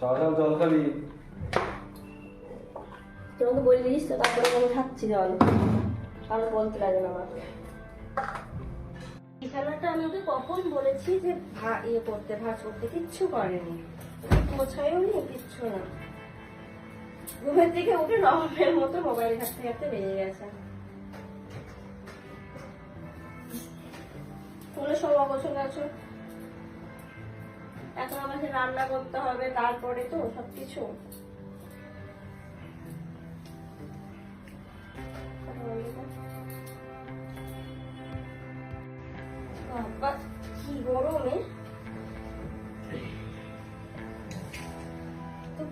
সকাল জল খাবি যখন তো বলে দিস তো তারপরে আমি খাচ্ছি জল আর বলতে লাগে না আমার বিছানাটা আমি ওকে কখন বলেছি যে ভা ইয়ে করতে ভাঁজ করতে কিচ্ছু করেনি। গোছাইও নি কিচ্ছু না। ঘুমের থেকে উঠে নবাবের মতো মোবাইল ঘাটতে ঘাটতে বেজে গেছে। তুলে সব অগোছল গেছো এখন আমাকে রান্না করতে হবে, তারপরে তো সবকিছু। কি গরমে তো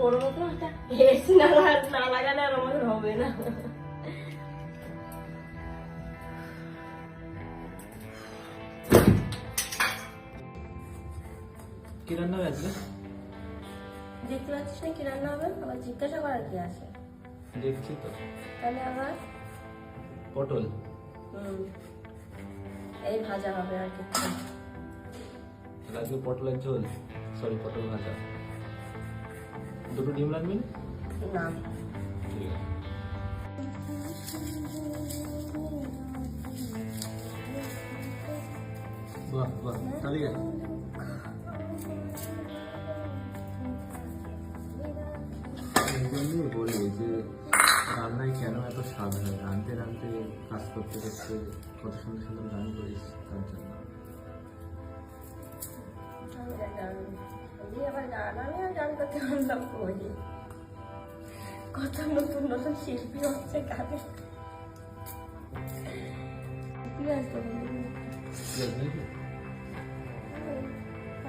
গরমে তো একটা এসি না লাগালে আর আমাদের হবে না। কি রান্না হয়ে আজকে দেখতে পাচ্ছিস না কি রান্না হবে আবার জিজ্ঞাসা করার কি আছে? দেখছি তো তাহলে আবার পটল। হুম, এই ভাজা হবে আর কি। আজকে পটলের ঝোল। সরি পটল ভাজা। দুটো ডিম রাখবি না? ঠিক আছে। বাহ বাহ। গেছে এই জন্যই বলি যে রান্নায় কেন এত স্বাদ হয়? রাঁধতে রাঁধতে কাজ করতে করতে কত সুন্দর সুন্দর গান করিস তার জন্য। কত নতুন নতুন শিল্পী হচ্ছে গানে। কি আসতো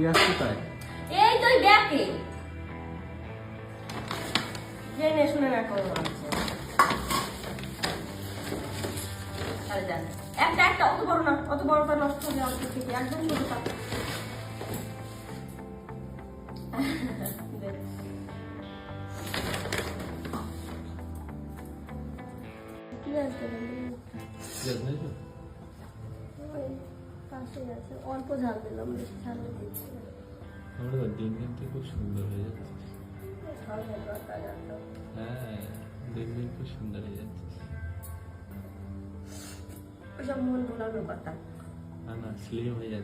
কি আসছে তাই? এই তুই দেখে জেনে শুনে না আছে একটা একটা অত বড় না অত বড়টা নষ্ট হয়ে যাওয়ার থেকে একদম ছোটটা দেখ। ঠিক আছে অল্প ঝাল দিলাম বেশি ঝাল দিচ্ছি না আমরা দিন দিন কি খুব সুন্দর হয়ে আছে হ্যাঁ দিন দিন খুব সুন্দর হয়ে ওসব মন ভোলানোর কথা। না না স্লিম হয়ে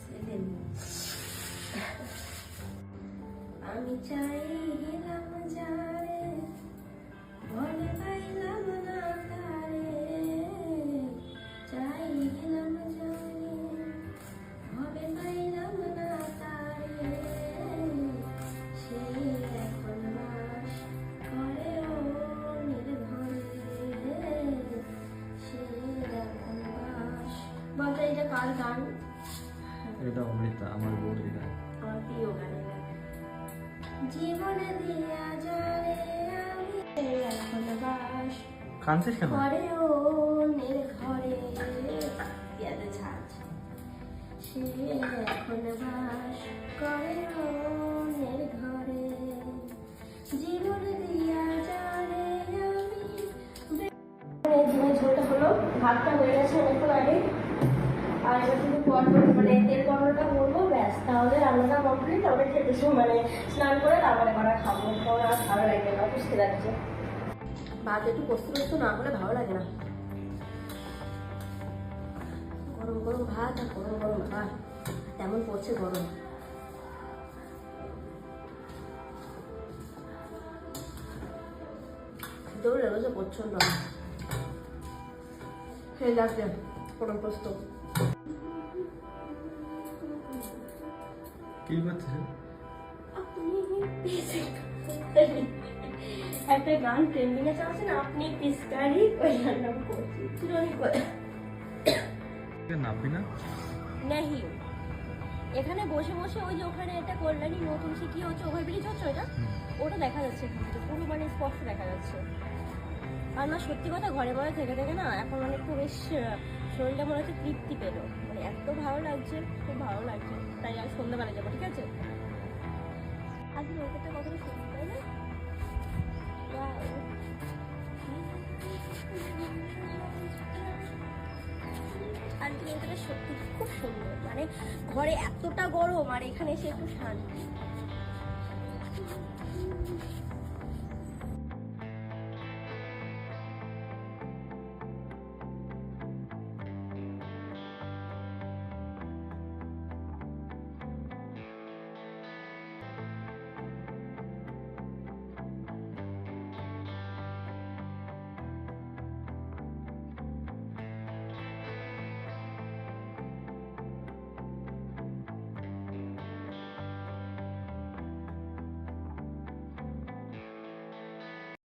সেদিন আমি চাইলাম কার গান? এটা অমৃতা আমার বউয়ের গান। আমার প্রিয় গান। জীবনে দিয়া যারে আমি এখন বাস কাঁদছিস কেন? ঘরে অন্যের ঘরে পেঁয়াজে ছাড় সে এখন পটল মানে তেল পটলটা করব, ব্যাস। তাহলে রান্নাটা কমপ্লিট তারপরে খেতে মানে স্নান করে তারপরে করা খাব আর ভালো লাগবে না, বুঝতে পারছি? ভাত একটু কষতে কষতে না হলে ভালো লাগে না। গরম গরম ভাত আর গরম গরম ভাত। তেমন পড়ছে গরম। দৌড়ে লেগেছে প্রচণ্ড সেই লাগছে গরম পোস্ত। কি করছিস একটা গান ট্রেন্ডিং এ চলছে না আপনি পিসকারি ওই আমি করছি করে। নাববি না? नहीं এখানে বসে বসে ওই যে ওখানে একটা কল্যাণী নতুন সে কি হচ্ছে ওভারব্রিজ হচ্ছে ওটা? ওটা দেখা যাচ্ছে এখান পুরো মানে স্পষ্ট দেখা যাচ্ছে। আর না সত্যি কথা ঘরে ঘরে থেকে থেকে না এখন মানে একটু বেশ শরীরটা মনে হচ্ছে তৃপ্তি পেল। মানে এত ভালো লাগছে, খুব ভালো লাগছে। তাই আর সন্ধ্যাবেলা যাব, ঠিক আছে? আজকে নৌকাটা সুন্দর তাই না? নৌকাটা সত্যি খুব সুন্দর। মানে ঘরে এতটা গরম, আর এখানে এসে একটু শান্তি।